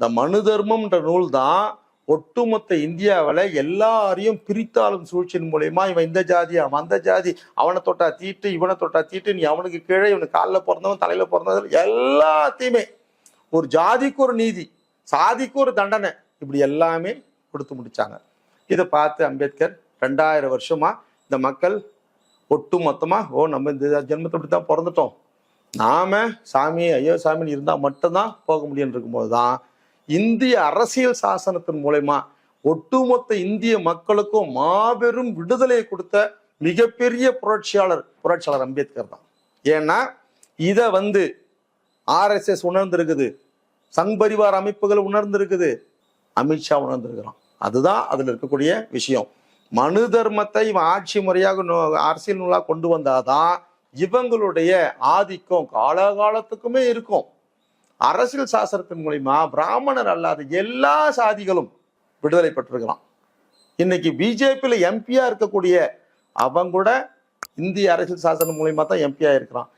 இந்த மனு தர்மம்ன்ற நூல் தான் ஒட்டுமொத்த இந்தியாவில் எல்லாரையும் பிரித்தாளும் சூழ்ச்சியின் மூலயமா இவன் இந்த ஜாதி அவன் அந்த ஜாதி அவனை தொட்டா தீட்டு இவனை தொட்டா தீட்டு நீ அவனுக்கு கீழே இவனுக்கு காலில் பிறந்தவன் தலையில் பிறந்தவன் எல்லாத்தையுமே. ஒரு ஜாதிக்கு ஒரு நீதி சாதிக்கு ஒரு தண்டனை இப்படி எல்லாமே கொடுத்து முடிச்சாங்க. இதை பார்த்து அம்பேத்கர் ரெண்டாயிரம் வருஷமா இந்த மக்கள் ஒட்டு மொத்தமாக ஓ நம்ம இந்த ஜென்மத்தை இப்படி தான் பிறந்துட்டோம். நாம சாமி ஐயோ சாமின்னு இருந்தால் மட்டும்தான் போக முடியும்னு இருக்கும்போது தான் இந்திய அரசியல் சாசனத்தின் மூலயமா ஒட்டுமொத்த இந்திய மக்களுக்கும் மாபெரும் விடுதலையை கொடுத்த மிகப்பெரிய புரட்சியாளர் புரட்சியாளர் அம்பேத்கர் தான். ஏன்னா இதை வந்து ஆர்எஸ்எஸ் உணர்ந்திருக்குது. சங் பரிவார் அமைப்புகள் உணர்ந்திருக்குது. அமித்ஷா உணர்ந்திருக்கிறான். அதுதான் அதில் இருக்கக்கூடிய விஷயம். மனு தர்மத்தை இவன் ஆட்சி முறையாக நோ- அரசியல் நூலாக கொண்டு வந்தாதான் இவங்களுடைய ஆதிக்கம் காலகாலத்துக்குமே இருக்கும். அரசியல் சாசனத்தின் மூலிமா பிராமணர் அல்லாத எல்லா சாதிகளும் விடுதலை பெற்றிருக்கலாம். இன்னைக்கு பிஜேபியில் எம்பியாக இருக்கக்கூடிய அவங்க கூட இந்திய அரசியல் சாசனம் மூலிமா தான் எம்பியாக இருக்கிறான்